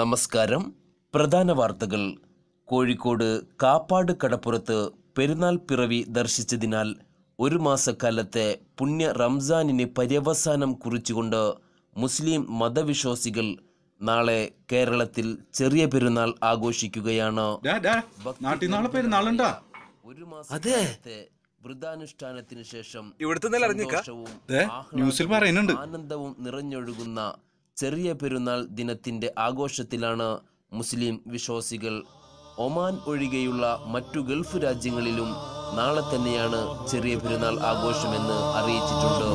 നമസ്കാരം. പ്രധാന വാർത്തകൾ. കോഴിക്കോട് കാപ്പാട് കടപ്പുറത്ത് പെരുന്നാൾ പിറവി ദർശിച്ചതിനാൽ ഒരു മാസക്കാലത്തെ പുണ്യ റംസാനിന് പര്യവസാനം കുറിച്ചുകൊണ്ട് മുസ്ലിം മതവിശ്വാസികൾ നാളെ കേരളത്തിൽ ചെറിയ പെരുന്നാൾ ആഘോഷിക്കുകയാണ്. ഒരു മാസത്തെ വൃതാനുഷ്ഠാനത്തിന് ശേഷം ന്യൂസിൽ പറയുന്നുണ്ട്. ആനന്ദവും നിറഞ്ഞൊഴുകുന്ന ചെറിയ പെരുന്നാൾ ദിനത്തിന്റെ ആഘോഷത്തിലാണ് മുസ്ലിം വിശ്വാസികൾ ഒമാൻ ഒഴികെയുള്ള മറ്റു ഗൾഫ് രാജ്യങ്ങളിലും നാളെ തന്നെയാണ് ചെറിയ പെരുന്നാൾ ആഘോഷമെന്ന് അറിയിച്ചിട്ടുണ്ട്.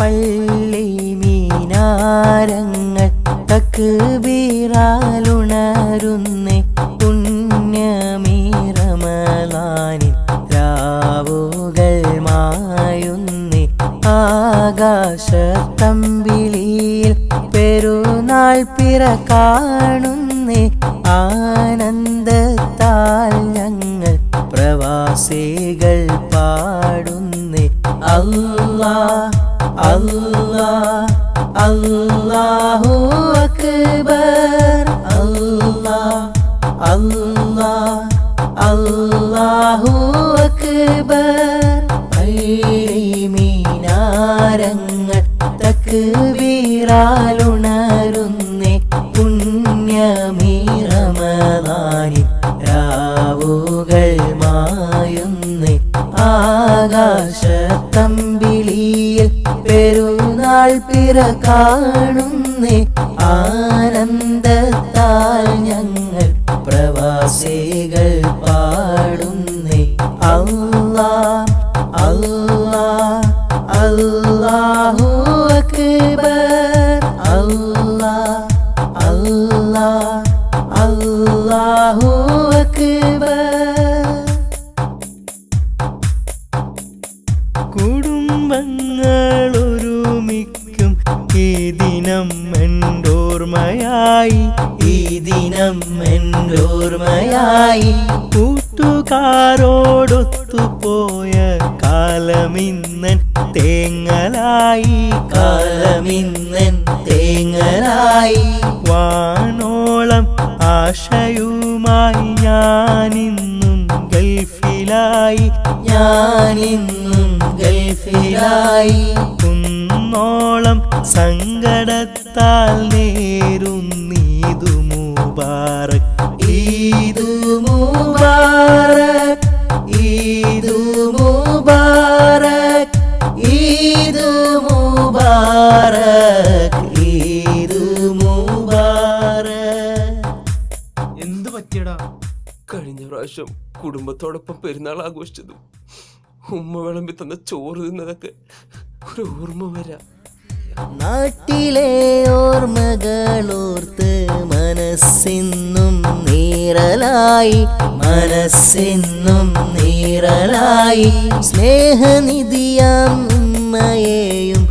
പള്ളി മീനാരങ്ങ തക്ക് ബീറാലോ പുണ്യമീറമലാനിൻ രാവുകൾ മായുന്നി ആകാശത്തമ്പിളിയിൽ പെരുന്നാൾ പിറ കാണുന്നി ആനന്ദത്താൽ ഞങ്ങൾ പ്രവാസികൾ പാടുന്നി. അല്ലാ അല്ലാ അല്ലാഹു അക്ബർ. അല്ലാ അല്ലാ അല്ലാഹു അക്ബർ. പള്ളി മീനാരങ്ങൾ തക്ബീറാലുണരുന്നേ പുണ്യമീറമതാനി രാവുകൾ മായുന്നേ ആകാശത്തമ്പിളിയിൽ പെരുന്നാൾ പിറ കാണുന്നേ ആനന്ദത്താൽ ഞങ്ങൾ പ്രവാസികൾ പാടുന്നേ ദിനം കൂട്ടുകാരോടൊത്തു കൂട്ടുകാരോടൊത്തുപോയ കാലമിന്നൻ തേങ്ങലായി. കാലമിന്നൻ തേങ്ങലായി. വാനോളം ആശയുമായി ഞാനിന്നും ഗൾഫിലായി. ഞാനിന്നും ഗൾഫിലായി. കുന്നോളം സങ്കടത്താൽ നേരും മുബാറക് ഈദു മുബാറക് ഈദു മുബാരക് ഈദു മുബാരക് ഈദു മുബാരക് എന്ത് പറ്റിയടാ? കഴിഞ്ഞ പ്രാവശ്യം കുടുംബത്തോടൊപ്പം പെരുന്നാൾ ആഘോഷിച്ചതും ഉമ്മ വിളമ്പി തന്ന ചോറ് തിന്നതൊക്കെ ഒരു ഓർമ്മ വരാ. നാട്ടിലെ ഓർമ്മകളോർത്ത് മനസ്സിന്നും നീറലായി മനസ്സിന്നും നീറലായി സ്നേഹനിധിയാം ഉമ്മയെയും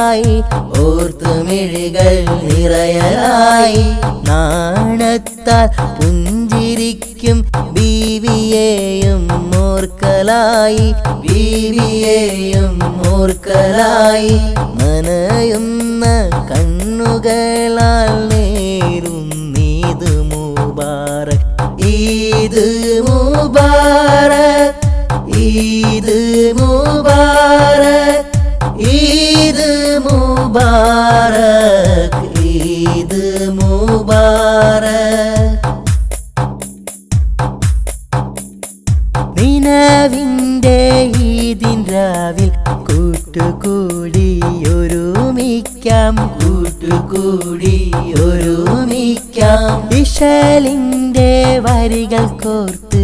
നിറയലായി ഓർത്തുമിഴികൾ നിറയലായി. നാണത്താൽ പുഞ്ചിരിക്കും ബീവിയെയും ഓർക്കലായി ബീവിയെയും ഓർക്കലായി നനയുന്ന കണ്ണുകളാൽ നേരുന്നീത് മുബാറക് ഈദ് മുബാറക്. നിലവിന്റെ ഈദിൻ രാവിൽ കൂട്ടുകൂടി ഒരുമിക്കാം. കൂട്ടുകൂടി ഒരുമിക്കാം. വിശലിന്റെ വരികൾ കോർത്ത്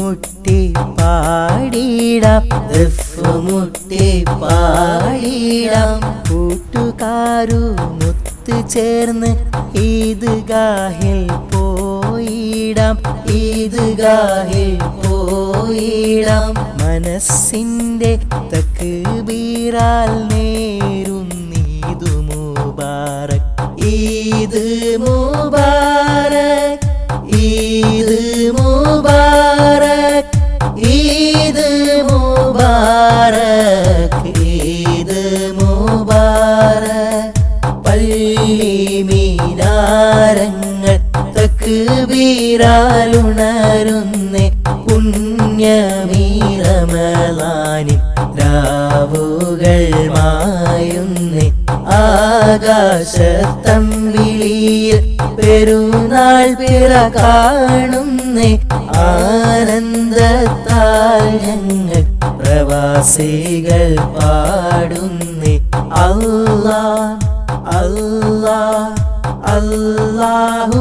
മുട്ടി പാടിടാം. ദഫ് പാടിയിടം കൂട്ടുകാരു മുത്ത് ചേർന്ന് ഈദ്ഗാഹിൽ പോയിടാം. ഈദ്ഗാഹിൽ പോയിടാം. മനസ്സിന്റെ തക്ബീറാൽ നേരുന്നീതു മുബാറക്. ഈദ് മുബാറക്. തക്ബീരാലുണരുന്നേ പുണ്യമീറമലാനി രാവുകൾ മായുന്നേ ആകാശത്തമ്പിളിയിൽ പെരുന്നാൾ പിറ കാണുന്നേ ആനന്ദത്താൽ പ്രവാസികൾ പാടുന്നേ. അല്ലാ അല്ലാ അല്ലാഹു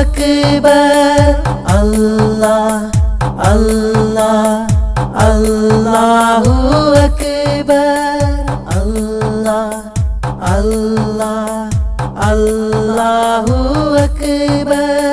അക്ബർ അല്ലാ അല്ലാ അല്ലാഹു അക്ബർ അല്ലാ അല്ലാ അല്ലാഹു അക്ബർ